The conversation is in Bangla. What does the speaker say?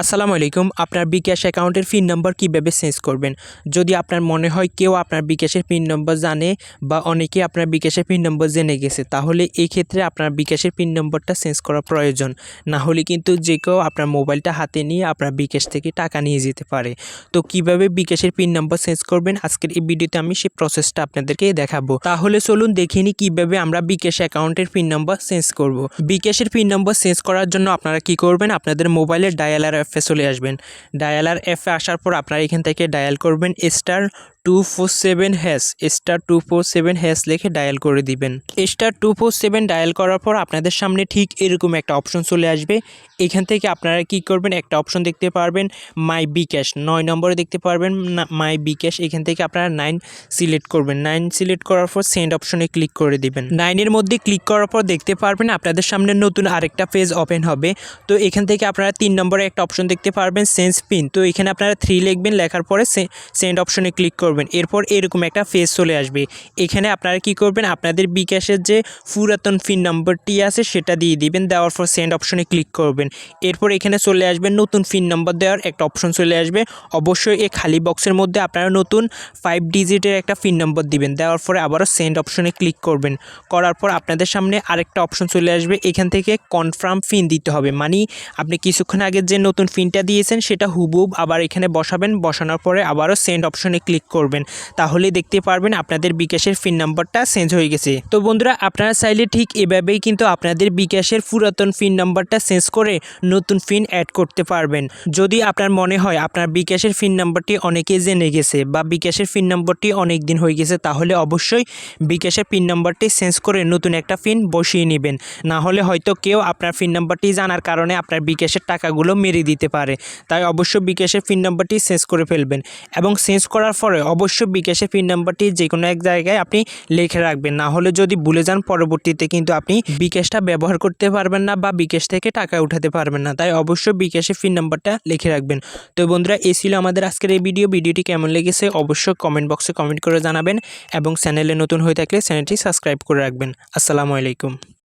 আসসালামু আলাইকুম। আপনার বিকাশ অ্যাকাউন্টের পিন নম্বর কীভাবে চেঞ্জ করবেন? যদি আপনার মনে হয় কেউ আপনার বিকাশের পিন নম্বর জানে বা অনেকে আপনার বিকাশের পিন নম্বর জেনে গেছে, তাহলে এই ক্ষেত্রে আপনার বিকাশের পিন নম্বরটা চেঞ্জ করা প্রয়োজন। না হলে কিন্তু যে কেউ আপনার মোবাইলটা হাতে নিয়ে আপনার বিকাশ থেকে টাকা নিয়ে যেতে পারে। তো কীভাবে বিকাশের পিন নম্বর চেঞ্জ করবেন? আজকের এই ভিডিওতে আমি সেই প্রসেসটা আপনাদেরকে দেখাবো। তাহলে চলুন দেখে নিই কীভাবে আমরা বিকাশ অ্যাকাউন্টের পিন নম্বর চেঞ্জ করব। বিকাশের পিন নম্বর চেঞ্জ করার জন্য আপনারা কি করবেন? আপনাদের মোবাইলের ডায়ালার অ্যাপে চলে আসবেন। ডায়ালার অ্যাপে আসার পর আপনারা এখান থেকে ডায়াল করবেন star two four seven hash star two four seven hash লিখে ডায়াল করে দিবেন। Star two four seven dial করার পর আপনাদের সামনে ঠিক এরকম একটা অপশন চলে আসবে। এখান থেকে আপনারা কি করবেন, একটা অপশন দেখতে পারবেন মাই বিকাশ নয় নম্বরে দেখতে পারবেন মাই বিকাশ এখান থেকে আপনারা নাইন সিলেক্ট করবেন। নাইন সিলেক্ট করার পর সেন্ড অপশনে ক্লিক করে দিবেন। নাইনের মধ্যে ক্লিক করার পর দেখতে পারবেন, আপনাদের সামনে নতুন আরেকটা পেজ ওপেন হবে। তো এখান থেকে আপনারা তিন নম্বরে একটা অপশন দেখতে পারবেন সেন্স পিন তো এখানে আপনারা থ্রি লিখবেন, লেখার পরে সেন্ড অপশনে ক্লিক করবেন। এরপর এরকম একটা পেজ চলে আসবে। এখানে আপনারা কি করবেন? আপনাদের বিকাশের যে পুরাতন ফিন নম্বরটি আছে, সেটা দিয়ে দিবেন। দেওয়ার পর সেন্ড অপশনে ক্লিক করবেন। এরপর এখানে চলে আসবেন নতুন ফিন নম্বর দেওয়ার একটা অপশন চলে আসবে। অবশ্যই এই খালি বক্সের মধ্যে আপনারা নতুন ফাইভ ডিজিটের একটা ফিন নম্বর দিবেন। দেওয়ার পরে আবারও সেন্ড অপশনে ক্লিক করবেন। করার পর আপনাদের সামনে আরেকটা অপশন চলে আসবে। এখান থেকে কনফার্ম ফিন দিতে হবে। মানে আপনি কিছুক্ষণ আগে যে নতুন ফিনটা দিয়েছেন, সেটা হুবহুব আবার এখানে বসাবেন। বসানোর পরে আবারও সেন্ড অপশনে ক্লিক করবেন। তাহলে দেখতে পারবেন আপনাদের বিকাশের পিন নাম্বারটা চেঞ্জ হয়ে গেছে। তো বন্ধুরা, আপনারা চাইলে ঠিক এভাবেই কিন্তু আপনাদের বিকাশের পুরাতন পিন নাম্বারটা চেঞ্জ করে নতুন পিন অ্যাড করতে পারবেন। যদি আপনার মনে হয় আপনার বিকাশের পিন নাম্বারটি অনেকে জেনে গেছে বা বিকাশের পিন নাম্বারটি অনেক দিন হয়ে গেছে, তাহলে অবশ্যই বিকাশের পিন নাম্বারটি চেঞ্জ করে নতুন একটা পিন বসিয়ে নেবেন। না হলে হয়তো কেউ আপনার পিন নাম্বারটি জানার কারণে আপনার বিকাশের টাকাগুলো মেরে দিতে পারে। তাই অবশ্যই বিকাশের পিন নাম্বারটি চেঞ্জ করে ফেলবেন। এবং চেঞ্জ করার পরে অবশ্যই বিকাশের পিন নাম্বারটি যে কোনো এক জায়গায় আপনি লিখে রাখবেন। না হলে যদি ভুলে যান, পরবর্তীতে কিন্তু আপনি বিকাশটা ব্যবহার করতে পারবেন না বা বিকাশ থেকে টাকা উঠাতে পারবেন না। তাই অবশ্যই বিকাশের পিন নাম্বারটা লিখে রাখবেন। তো বন্ধুরা, এই ছিল আমাদের আজকের এই ভিডিও। ভিডিওটি কেমন লেগেছে অবশ্যই কমেন্ট বক্সে কমেন্ট করে জানাবেন এবং চ্যানেলে নতুন হয়ে থাকলে চ্যানেলটি সাবস্ক্রাইব করে রাখবেন। আসসালামু আলাইকুম।